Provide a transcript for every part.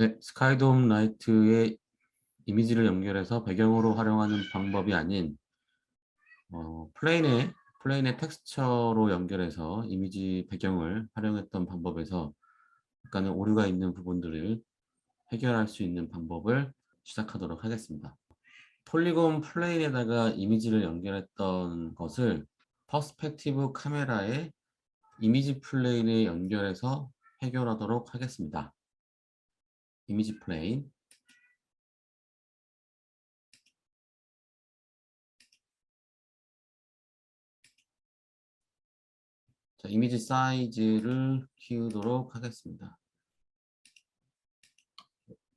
네, 스카이돔 라이트의 이미지를 연결해서 배경으로 활용하는 방법이 아닌 어, 플레인의 플레인의 텍스처로 연결해서 이미지 배경을 활용했던 방법에서 약간의 오류가 있는 부분들을 해결할 수 있는 방법을 시작하도록 하겠습니다. 폴리곤 플레인에다가 이미지를 연결했던 것을 퍼스펙티브 카메라에 이미지 플레인에 연결해서 해결하도록 하겠습니다. 이미지 플레인 자, 이미지 사이즈를 키우도록 하겠습니다.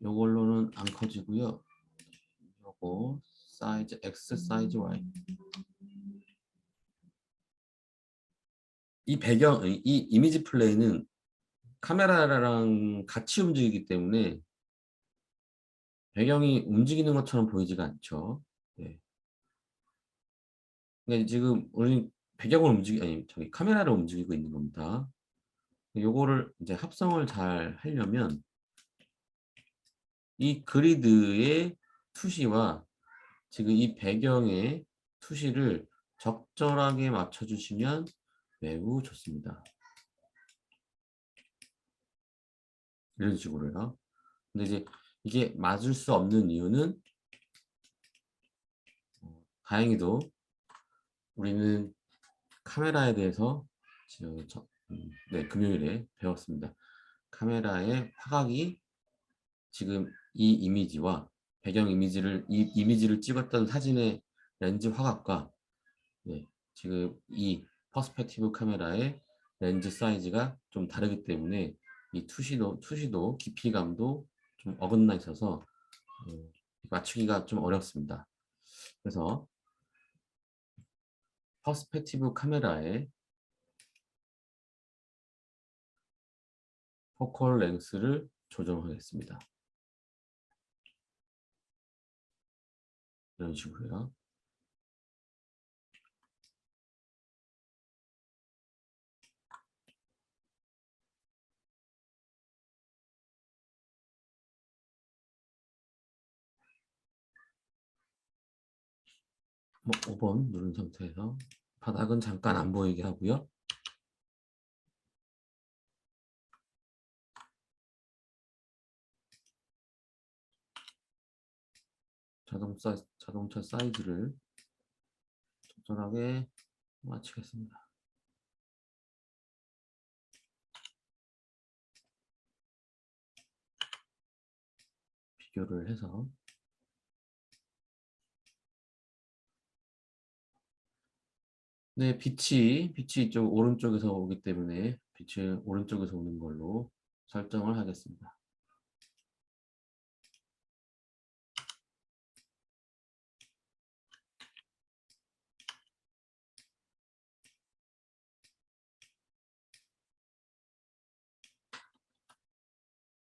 요걸로는 안 커지고요. 요거 사이즈 X 사이즈 Y 이 배경 이 이미지 플레이는 카메라랑 같이 움직이기 때문에 배경이 움직이는 것처럼 보이지가 않죠. 네. 그러니까 지금 우리 배경을 움직이 아니 저기 카메라를 움직이고 있는 겁니다. 요거를 이제 합성을 잘 하려면 이 그리드의 투시와 지금 이 배경의 투시를 적절하게 맞춰주시면 매우 좋습니다. 이런 식으로요. 근데 이제 이게 맞을 수 없는 이유는 어, 다행히도 우리는 카메라에 대해서 지금 저, 음, 네, 금요일에 배웠습니다. 카메라의 화각이 지금 이 이미지와 배경 이미지를 이 이미지를 찍었던 사진의 렌즈 화각과 네, 지금 이 퍼스펙티브 카메라의 렌즈 사이즈가 좀 다르기 때문에 이 투시도 투시도 깊이감도 좀 어긋나 있어서 어, 맞추기가 좀 어렵습니다. 그래서 퍼스펙티브 카메라의 포컬 랭스를 조정하겠습니다. 이런 식으로요. 5번 누른 상태에서 바닥은 잠깐 안 보이게 하고요. 자동차, 자동차 사이즈를 적절하게 맞추겠습니다. 비교를 해서 네, 빛이 빛이 이쪽 오른쪽에서 오기 때문에 빛이 오른쪽에서 오는 걸로 설정을 하겠습니다.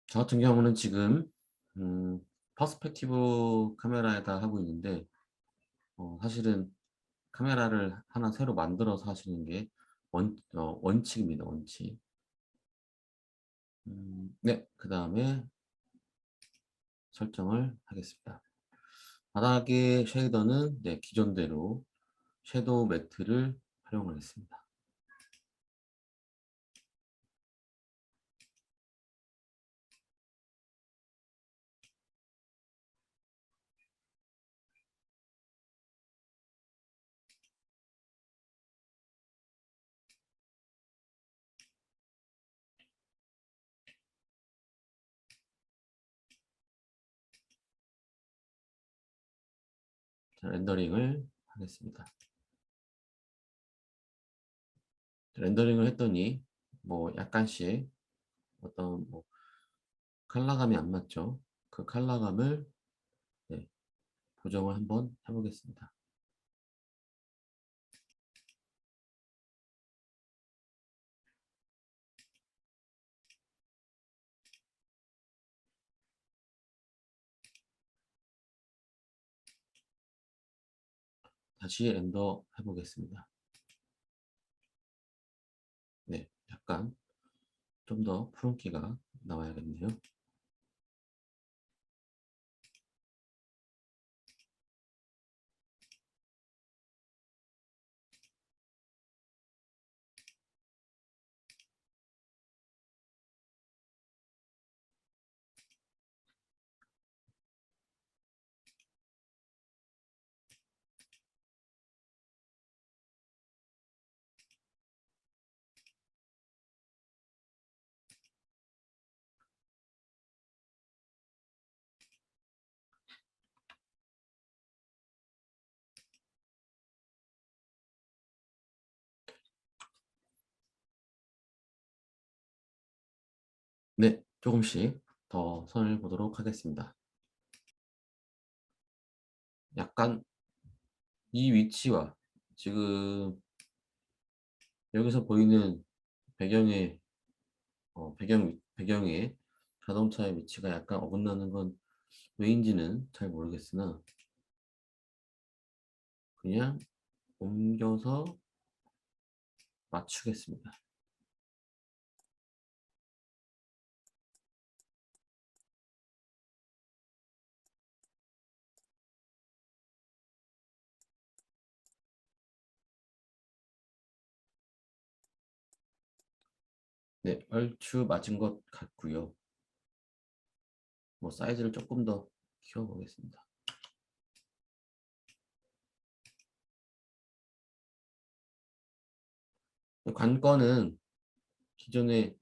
저 같은 경우는 지금 음, 퍼스펙티브 카메라에다 하고 있는데 어, 사실은 카메라를 하나 새로 만들어서 하시는 게 원, 어, 원칙입니다. 원칙. 음, 네, 그 다음에 설정을 하겠습니다. 바닥의 쉐이더는 네, 기존대로 섀도우 매트를 활용하겠습니다. 렌더링을 하겠습니다. 렌더링을 했더니 뭐 약간씩 어떤 뭐 컬러감이 안 맞죠? 그 컬러감을 네, 보정을 한번 해보겠습니다. 다시 렌더 해보겠습니다. 네, 약간 좀 더 푸른기가 나와야겠네요. 조금씩 더 선을 보도록 하겠습니다. 약간 이 위치와 지금 여기서 보이는 배경의 어, 배경 배경의 자동차의 위치가 약간 어긋나는 건 왜인지는 잘 모르겠으나 그냥 옮겨서 맞추겠습니다. 네, 얼추 맞은 것 같고요. 뭐 사이즈를 조금 더 키워보겠습니다. 관건은 기존에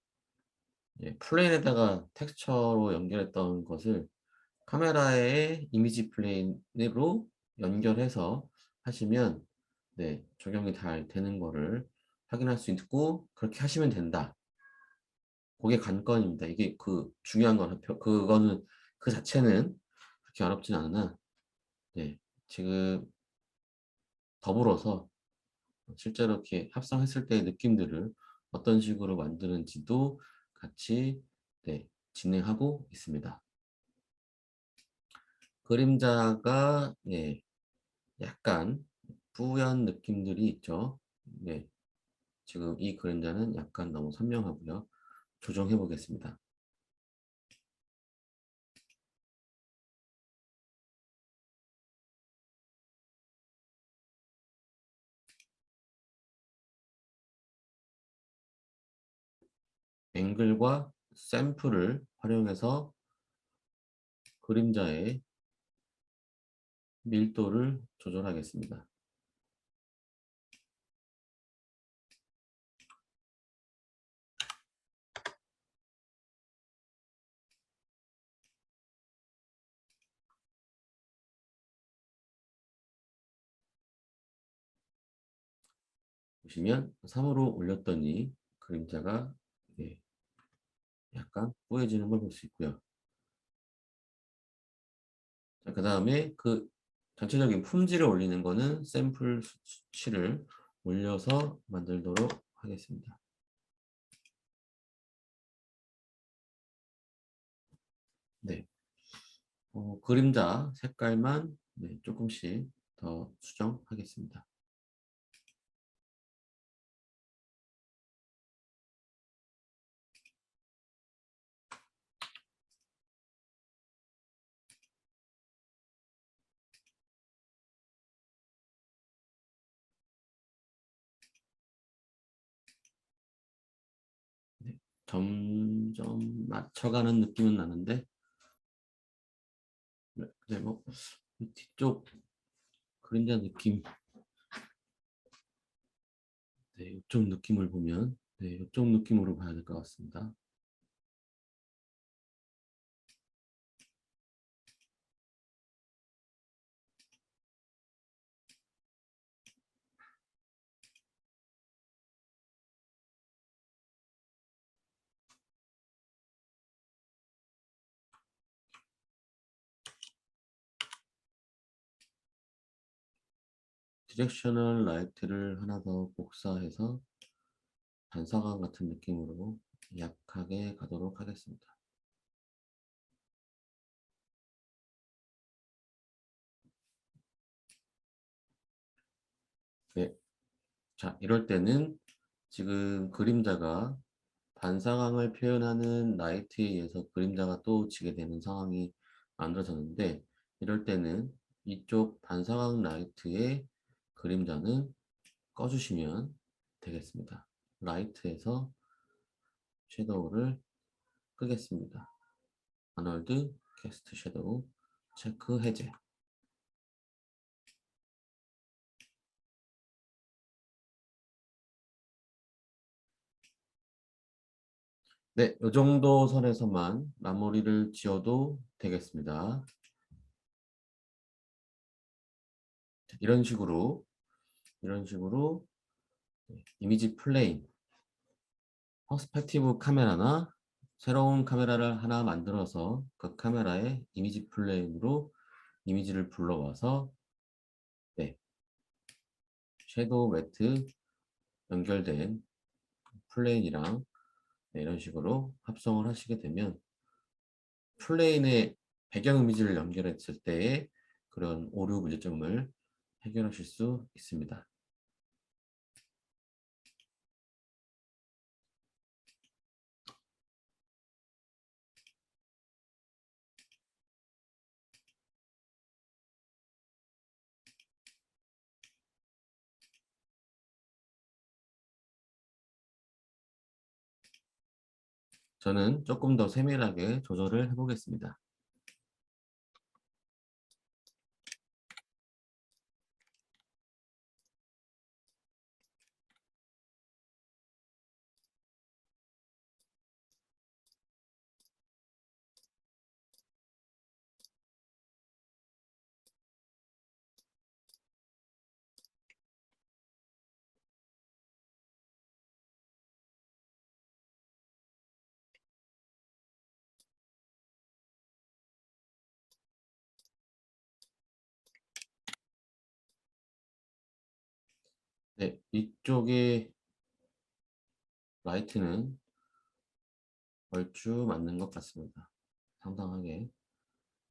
플레인에다가 텍스처로 연결했던 것을 카메라의 이미지 플레인으로 연결해서 하시면 네, 적용이 잘 되는 거를 확인할 수 있고 그렇게 하시면 된다. 그게 관건입니다. 이게 그 중요한 건 그거는 그 자체는 그렇게 어렵진 않으나 네, 지금 더불어서 실제로 이렇게 합성했을 때의 느낌들을 어떤 식으로 만드는지도 같이 네, 진행하고 있습니다. 그림자가 예, 약간 뿌연 느낌들이 있죠. 네, 지금 이 그림자는 약간 너무 선명하고요. 조정해 보겠습니다. 앵글과 샘플을 활용해서 그림자의 밀도를 조절하겠습니다. 보시면 3으로 올렸더니 그림자가 네, 약간 뿌얘지는 걸 볼 수 있고요. 그 다음에 그 전체적인 품질을 올리는 거는 샘플 수치를 올려서 만들도록 하겠습니다. 네. 어, 그림자 색깔만 네, 조금씩 더 수정하겠습니다. 점점 맞춰가는 느낌은 나는데 네, 뭐 뒤쪽 그림자 느낌 네, 이쪽 느낌을 보면 네, 이쪽 느낌으로 봐야 될 것 같습니다. 디렉셔널 라이트를 하나 더 복사해서 반사광 같은 느낌으로 약하게 가도록 하겠습니다. 네. 자, 이럴 때는 지금 그림자가 반사광을 표현하는 라이트에 의해서 그림자가 또 지게 되는 상황이 만들어졌는데 이럴 때는 이쪽 반사광 라이트의 그림자는 꺼주시면 되겠습니다. 라이트에서 섀도우를 끄겠습니다. 아놀드 캐스트 섀도우 체크 해제 네, 이 정도 선에서만 마무리를 지어도 되겠습니다. 이런 식으로 이런 식으로 이미지 플레인 퍼스펙티브 카메라나 새로운 카메라를 하나 만들어서 그 카메라의 이미지 플레인으로 이미지를 불러와서 네, 섀도우 매트 연결된 플레인이랑 네, 이런 식으로 합성을 하시게 되면 플레인의 배경 이미지를 연결했을 때의 그런 오류 문제점을 해결하실 수 있습니다. 저는 조금 더 세밀하게 조절을 해보겠습니다. 네, 이쪽에 라이트는 얼추 맞는 것 같습니다. 상당하게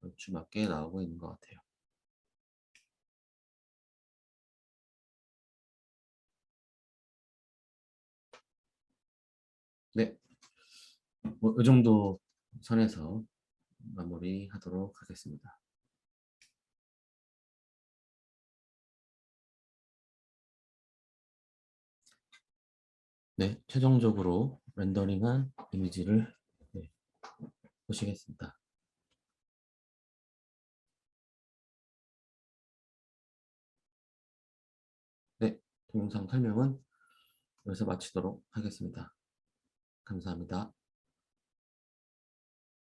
얼추 맞게 나오고 있는 것 같아요. 네, 뭐, 이 정도 선에서 마무리하도록 하겠습니다. 네, 최종적으로 렌더링한 이미지를 네, 보시겠습니다. 네, 동영상 설명은 여기서 마치도록 하겠습니다. 감사합니다.